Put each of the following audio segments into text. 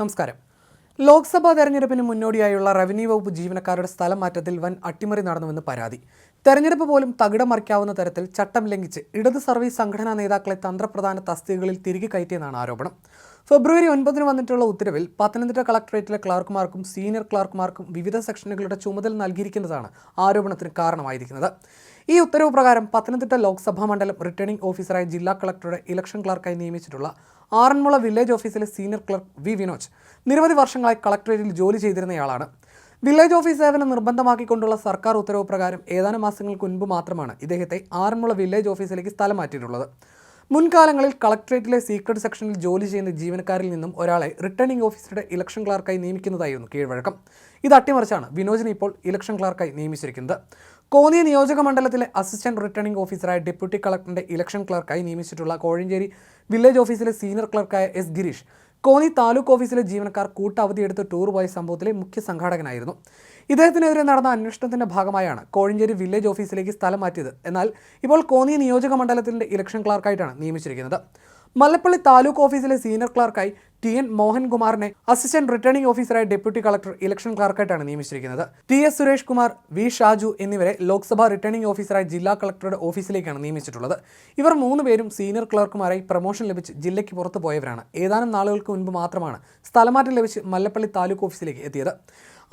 നമസ്കാരം. ലോക്സഭാ തെരഞ്ഞെടുപ്പിന് മുന്നോടിയായുള്ള റവന്യൂ വകുപ്പ് ജീവനക്കാരുടെ സ്ഥലം മാറ്റത്തിൽ വൻ അട്ടിമറി നടന്നുവെന്ന് പരാതി. തെരഞ്ഞെടുപ്പ് പോലും തകിടം മറിക്കാവുന്ന തരത്തിൽ ചട്ടം ലംഘിച്ച് ഇടത് സർവീസ് സംഘടനാ നേതാക്കളെ തന്ത്രപ്രധാന തസ്തികകളിൽ തിരികെ കയറ്റിയെന്നാണ് ആരോപണം. ഫെബ്രുവരി ഒൻപതിന് വന്നിട്ടുള്ള ഉത്തരവിൽ പത്തനംതിട്ട കളക്ടറേറ്റിലെ ക്ലാർക്കുമാർക്കും സീനിയർ ക്ലാർക്കുമാർക്കും വിവിധ സെക്ഷനുകളുടെ ചുമതല നൽകിയിരിക്കുന്നതാണ് ആരോപണത്തിന് കാരണമായിരിക്കുന്നത്. ഈ ഉത്തരവ് പ്രകാരം പത്തനംതിട്ട ലോക്സഭാ മണ്ഡലം റിട്ടേണിംഗ് ഓഫീസറായ ജില്ലാ കളക്ടറുടെ ഇലക്ഷൻ ക്ലർക്കായി നിയമിച്ചിട്ടുള്ള ആറന്മുള വില്ലേജ് ഓഫീസിലെ സീനിയർ ക്ലർക്ക് വി. വിനോജ് നിരവധി വർഷങ്ങളായി കളക്ടറേറ്റിൽ ജോലി ചെയ്തിരുന്നയാളാണ്. വില്ലേജ് ഓഫീസ് സേവനം നിർബന്ധമാക്കിക്കൊണ്ടുള്ള സർക്കാർ ഉത്തരവ് പ്രകാരം ഏതാനും മാസങ്ങൾക്ക് മുൻപ് മാത്രമാണ് ഇദ്ദേഹത്തെ ആറന്മുള വില്ലേജ് ഓഫീസിലേക്ക് സ്ഥലം മാറ്റിയിട്ടുള്ളത്. മുൻകാലങ്ങളിൽ കളക്ട്രേറ്റിലെ സീക്രട്ട് സെക്ഷനിൽ ജോലി ചെയ്യുന്ന ജീവനക്കാരിൽ നിന്നും ഒരാളെ റിട്ടേണിംഗ് ഓഫീസറുടെ ഇലക്ഷൻ ക്ലാർക്കായി നിയമിക്കുന്നതായിരുന്നു കീഴ്വഴക്കം. ഇത് അട്ടിമറിച്ചാണ് വിനോജിനെ ഇപ്പോൾ ഇലക്ഷൻ ക്ലാർക്കായി നിയമിച്ചിരിക്കുന്നത്. കോന്നി നിയോജക മണ്ഡലത്തിലെ അസിസ്റ്റന്റ് റിട്ടേണിംഗ് ഓഫീസറായ ഡെപ്യൂട്ടി കളക്ടറിന്റെ ഇലക്ഷൻ ക്ലർക്കായി നിയമിച്ചിട്ടുള്ള കോഴഞ്ചേരി വില്ലേജ് ഓഫീസിലെ സീനിയർ ക്ലർക്കായ എസ് ഗിരീഷ് കോന്നി താലൂക്ക് ഓഫീസിലെ ജീവനക്കാർ കൂട്ടവധിയെടുത്ത് ടൂർ പോയ സംഭവത്തിലെ മുഖ്യ സംഘാടകനായിരുന്നു. ഇദ്ദേഹത്തിനെതിരെ നടന്ന അന്വേഷണത്തിന്റെ ഭാഗമായാണ് കോഴഞ്ചേരി വില്ലേജ് ഓഫീസിലേക്ക് സ്ഥലം മാറ്റിയത്. എന്നാൽ ഇപ്പോൾ കോന്നി നിയോജക മണ്ഡലത്തിന്റെ ഇലക്ഷൻ ക്ലാർക്കായിട്ടാണ് നിയമിച്ചിരിക്കുന്നത്. മല്ലപ്പള്ളി താലൂക്ക് ഓഫീസിലെ സീനിയർ ക്ലാർക്കായി ടി എൻ മോഹൻകുമാറിനെ അസിസ്റ്റന്റ് റിട്ടേണിംഗ് ഓഫീസറായ ഡെപ്യൂട്ടി കളക്ടർ ഇലക്ഷൻ ക്ലാർക്കായിട്ടാണ് നിയമിച്ചിരിക്കുന്നത്. T S Suresh Kumar V Shaju എന്നിവരെ ലോക്സഭാ റിട്ടേണിംഗ് ഓഫീസറായ ജില്ലാ കളക്ടറുടെ ഓഫീസിലേക്കാണ് നിയമിച്ചിട്ടുള്ളത്. ഇവർ മൂന്ന് പേരും സീനിയർ ക്ലർക്കുമാരായി പ്രൊമോഷൻ ലഭിച്ച് ജില്ലയ്ക്ക് പുറത്തു പോയവരാണ് ഏതാനും നാളുകൾക്ക് മുൻപ് മാത്രമാണ് സ്ഥലമാറ്റം ലഭിച്ച് മല്ലപ്പള്ളി താലൂക്ക് ഓഫീസിലേക്ക് എത്തിയത്.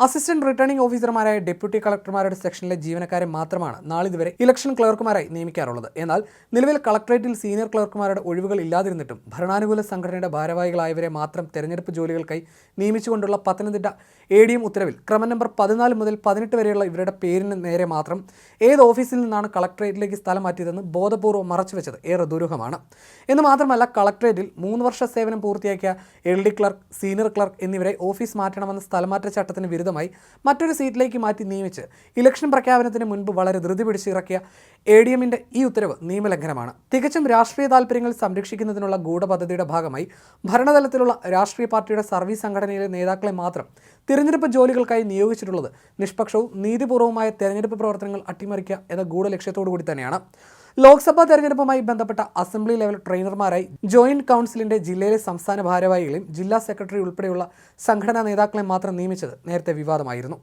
അസിസ്റ്റന്റ് റിട്ടേണിംഗ് ഓഫീസർമാരായ ഡെപ്യൂട്ടി കളക്ടർമാരുടെ സെക്ഷനിലെ ജീവനക്കാരെ മാത്രമാണ് നാളിതുവരെ ഇലക്ഷൻ ക്ലർക്കുമാരായി നിയമിക്കാറുള്ളത്. എന്നാൽ നിലവിൽ കളക്ടറേറ്റിൽ സീനിയർ ക്ലർക്കുമാരുടെ ഒഴിവുകൾ ഇല്ലാതിരുന്നിട്ടും ഭരണാനുകൂല സംഘടനയുടെ ഭാരവാഹികളായവരെ മാത്രം തെരഞ്ഞെടുപ്പ് ജോലികൾക്കായി നിയമിച്ചുകൊണ്ടുള്ള പത്തനംതിട്ട എ ഡി എം ഉത്തരവിൽ ക്രമം നമ്പർ പതിനാല് മുതൽ പതിനെട്ട് വരെയുള്ള ഇവരുടെ പേരിന് നേരെ മാത്രം ഏത് ഓഫീസിൽ നിന്നാണ് കളക്ടറേറ്റിലേക്ക് സ്ഥലം മാറ്റിയതെന്ന് ബോധപൂർവം മറച്ചുവെച്ചത് ഏറെ ദുരൂഹമാണ്. എന്ന് മാത്രമല്ല കളക്ടറേറ്റിൽ മൂന്ന് വർഷ സേവനം പൂർത്തിയാക്കിയ L D clerk senior clerk എന്നിവരെ ഓഫീസ് മാറ്റണമെന്ന സ്ഥലമാറ്റ ചട്ടത്തിന് വിരുദ്ധമായി മറ്റൊരു സീറ്റിലേക്ക് മാറ്റി നിയമിച്ച് ഇലക്ഷൻ പ്രഖ്യാപനത്തിന് മുൻപ് വളരെ ധൃതി പിടിച്ച് ഇറക്കിയ എ ഡി എമ്മിന്റെ ഈ ഉത്തരവ് നിയമലംഘനമാണ്. തികച്ചും രാഷ്ട്രീയ താല്പര്യങ്ങൾ സംരക്ഷിക്കുന്നതിനുള്ള ഗൂഢപദ്ധതിയുടെ ഭാഗമായി ഭരണതലത്തിലുള്ള രാഷ്ട്രീയ പാർട്ടിയുടെ സർവീസ് സംഘടനയിലെ നേതാക്കളെ മാത്രം തിരഞ്ഞെടുപ്പ് ജോലികൾക്കായി നിയോഗിച്ചിട്ടുള്ളത് നിഷ്പക്ഷവും നീതിപൂർവമായ തെരഞ്ഞെടുപ്പ് പ്രവർത്തനങ്ങൾ അട്ടിമറിക്കുക എന്ന ഗൂഢലക്ഷ്യത്തോടു കൂടി തന്നെയാണ്. ലോക്സഭാ തെരഞ്ഞെടുപ്പുമായി ബന്ധപ്പെട്ട അസംബ്ലി ലെവൽ ട്രെയിനർമാരായി ജോയിന്റ് കൗൺസിലിന്റെ ജില്ലയിലെ സംസ്ഥാന ഭാരവാഹികളെയും ജില്ലാ സെക്രട്ടറി ഉൾപ്പെടെയുള്ള സംഘടനാ നേതാക്കളെ മാത്രം നിയമിച്ചത് നേരത്തെ വിവാദമായിരുന്നു.